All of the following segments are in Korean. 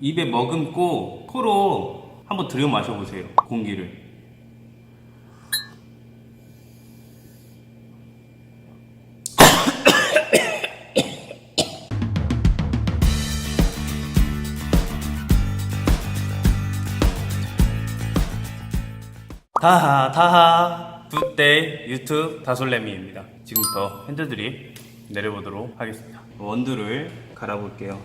입에 머금고 코로 한번 들여 마셔보세요. 공기를. 다하 다하 굿데이 유튜브 다솔레미입니다. 지금부터 핸드드립 내려보도록 하겠습니다. 원두를 갈아볼게요.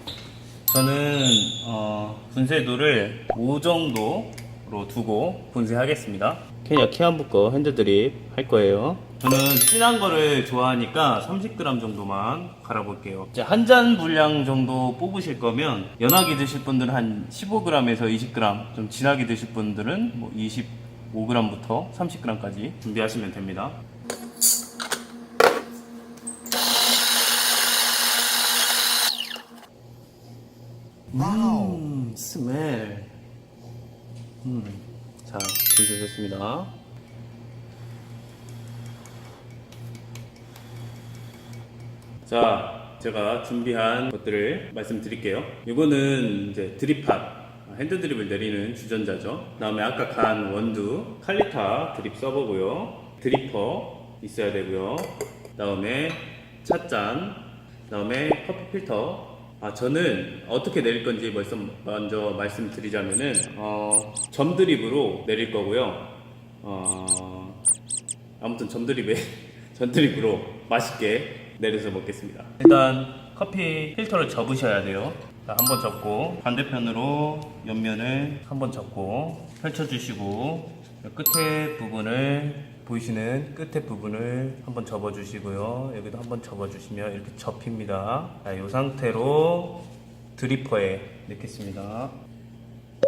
저는 어, 분쇄도를 5 정도로 두고 분쇄하겠습니다. 케냐 키안부거 핸드드립 할 거예요. 저는 진한 거를 좋아하니까 30g 정도만 갈아볼게요. 한 잔 분량 정도 뽑으실 거면 연하게 드실 분들은 한 15g에서 20g, 좀 진하게 드실 분들은 뭐 25g부터 30g까지 준비하시면 됩니다. 음, 스멜. 음, 자, 분쇄됐습니다. 자, 제가 준비한 것들을 말씀드릴게요. 이거는 이제 드립팟. 핸드 드립을 내리는 주전자죠. 다음에 아까 간 원두, 칼리타 드립 서버고요. 드리퍼 있어야 되고요. 다음에 찻잔, 다음에 커피 필터. 아, 저는 어떻게 내릴 건지 먼저, 먼저 말씀드리자면은, 어, 점 드립으로 내릴 거고요. 어, 아무튼 점드립에 전드립으로 맛있게 내려서 먹겠습니다. 일단 커피 필터를 접으셔야 돼요. 자, 한번 접고 반대편으로 옆면을 한번 접고 펼쳐주시고 끝에 부분을 보이시는 끝에 부분을 한번 접어주시고요. 여기도 한번 접어주시면 이렇게 접힙니다. 자, 이 상태로 드리퍼에 넣겠습니다.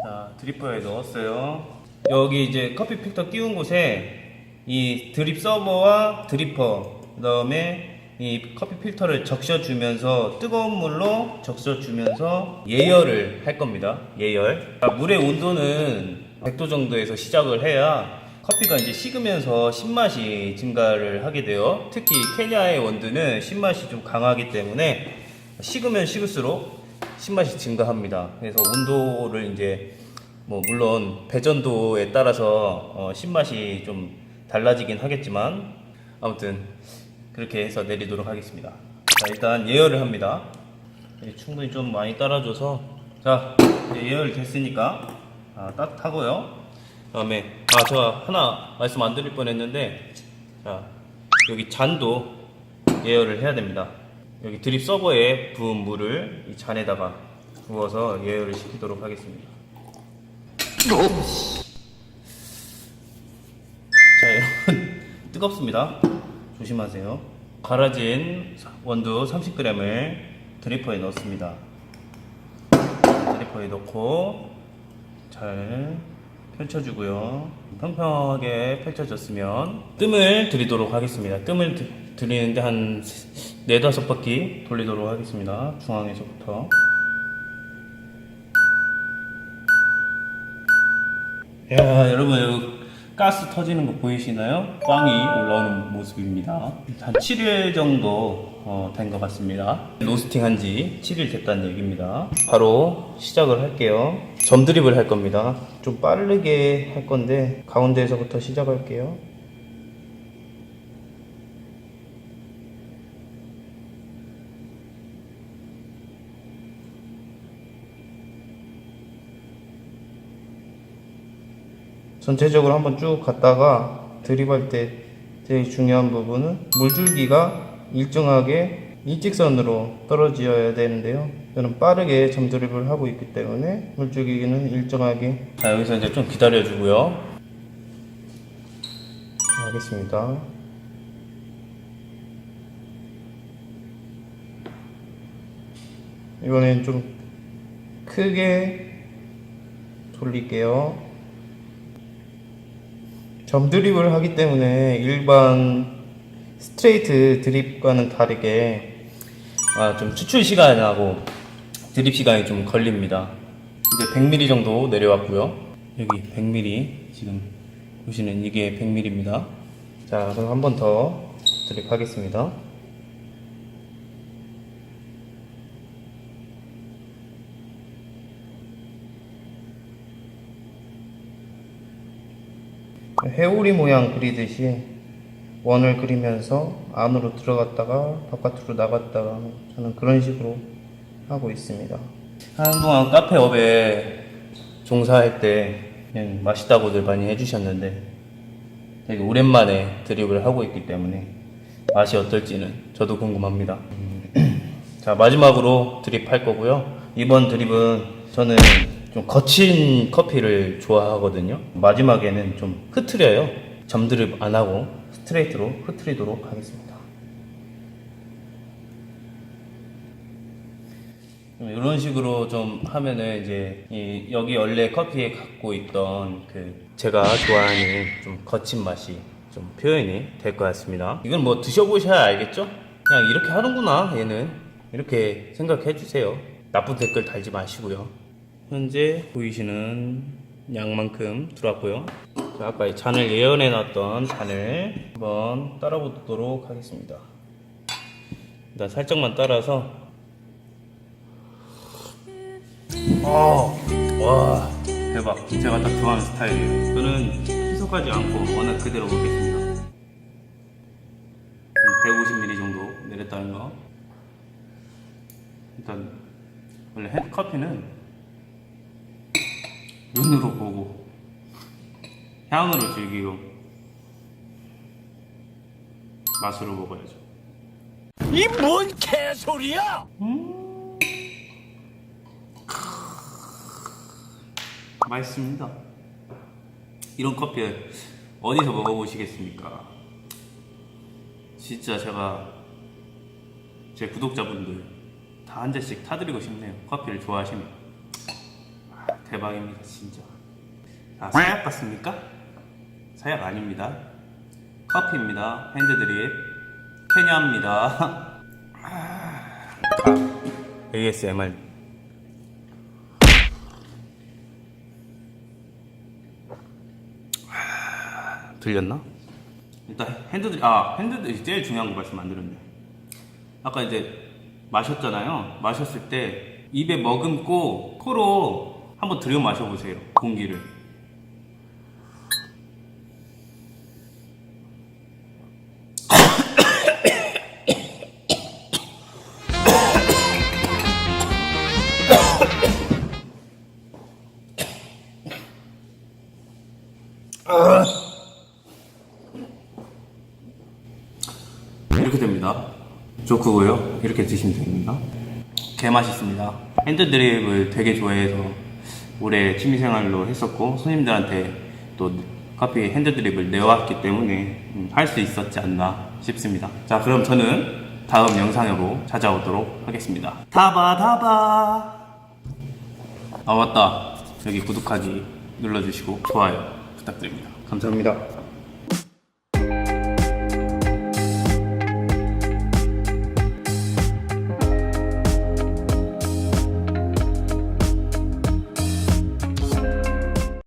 자, 드리퍼에 넣었어요. 여기 이제 커피 필터 끼운 곳에 이 드립 서버와 드리퍼, 그 다음에 이 커피 필터를 적셔주면서 뜨거운 물로 적셔주면서 예열을 할 겁니다. 예열. 자, 물의 온도는 100도 정도에서 시작을 해야 커피가 이제 식으면서 신맛이 증가를 하게 돼요. 특히 케냐의 원두는 신맛이 좀 강하기 때문에 식으면 식을수록 신맛이 증가합니다. 그래서 온도를 이제 뭐 물론 배전도에 따라서 어 신맛이 좀 달라지긴 하겠지만 아무튼 그렇게 해서 내리도록 하겠습니다. 자 일단 예열을 합니다. 예, 충분히 좀 많이 따라줘서 자 예열 됐으니까 아, 따뜻하고요. 그다음에 아 제가 하나 말씀 안 드릴 뻔 했는데 자 여기 잔도 예열을 해야 됩니다. 여기 드립 서버에 부은 물을 이 잔에다가 부어서 예열을 시키도록 하겠습니다. 자 여러분 뜨겁습니다 조심하세요 갈아진 원두 30g을 드리퍼에 넣습니다 드리퍼에 넣고 잘 펼쳐주고요. 평평하게 펼쳐졌으면 뜸을 들이도록 하겠습니다. 뜸을 드, 들이는데 한 네다섯 바퀴 돌리도록 하겠습니다. 중앙에서부터. 야 여러분 가스 터지는 거 보이시나요? 빵이 올라오는 모습입니다. 한 7일 정도 어, 된것 같습니다. 로스팅 한 지 7일 됐다는 얘기입니다. 바로 시작을 할게요 점드립을 할 겁니다. 좀 빠르게 할 건데 가운데에서부터 시작할게요. 전체적으로 한번 쭉 갔다가 드립할 때 제일 중요한 부분은 물줄기가 일정하게 일직선으로 떨어져야 되는데요. 저는 빠르게 점드립을 하고 있기 때문에 물줄기는 일정하게 자 여기서 이제 좀 기다려 주고요. 하겠습니다. 이번엔 좀 크게 돌릴게요. 점 드립을 하기 때문에 일반 스트레이트 드립과는 다르게 아, 좀 추출 시간하고 드립 시간이 좀 걸립니다. 이제 100mm 정도 내려왔고요. 여기 100mm 지금 보시는 이게 100mm입니다. 자, 그럼 한 번 더 드립하겠습니다. 회오리 모양 그리듯이 원을 그리면서 안으로 들어갔다가 바깥으로 나갔다가 저는 그런 식으로 하고 있습니다. 한동안 카페 업에 종사할 때 그냥 맛있다고들 많이 해주셨는데 되게 오랜만에 드립을 하고 있기 때문에 맛이 어떨지는 저도 궁금합니다. 자 마지막으로 드립 할 거고요. 이번 드립은 저는 좀 거친 커피를 좋아하거든요. 마지막에는 좀 흐트려요. 점드립 안 하고 스트레이트로 흐트리도록 하겠습니다. 좀 이런 식으로 좀 하면은 이제 이 여기 원래 커피에 갖고 있던 그 제가 좋아하는 좀 거친 맛이 좀 표현이 될 것 같습니다. 이건 뭐 드셔보셔야 알겠죠? 그냥 이렇게 하는구나 얘는 이렇게 생각해 주세요. 나쁜 댓글 달지 마시고요. 현재 보이시는 양만큼 들어왔고요. 자, 아까 이 잔을 예언해 놨던 잔을 한번 따라 보도록 하겠습니다. 일단 살짝만 따라서 어, 와, 대박. 제가 딱 좋아하는 스타일이에요. 저는 희석하지 않고 워낙 그대로 먹겠습니다. 150ml 정도 내렸다는 거. 일단, 원래 핸드커피는 눈으로 보고, 향으로 즐기고, 맛으로 먹어야죠. 이 뭔 개소리야! 맛있습니다. 이런 커피 어디서 먹어보시겠습니까? 진짜 제가 제 구독자분들 다 한 잔씩 타드리고 싶네요. 커피를 좋아하시면 아, 대박입니다, 진짜. 아, 사약 같습니까? 사약 아닙니다. 커피입니다. 핸드드립 케냐입니다. 아, ASMR 들렸나? 일단 핸드들 아 핸드들이 제일 중요한 거 말씀 안 드렸네. 아까 이제 마셨잖아요. 마셨을 때 입에 머금고 코로 한번 들여 마셔보세요. 공기를. 좋고요. 이렇게 드시면 됩니다. 개 맛있습니다. 핸드드립을 되게 좋아해서 올해 취미생활로 했었고 손님들한테 또 커피 핸드드립을 내왔기 때문에 음, 할수 있었지 않나 싶습니다. 자 그럼 저는 다음 영상으로 찾아오도록 하겠습니다. 다바다바 아 맞다 여기 구독하기 눌러주시고 좋아요 부탁드립니다. 감사합니다.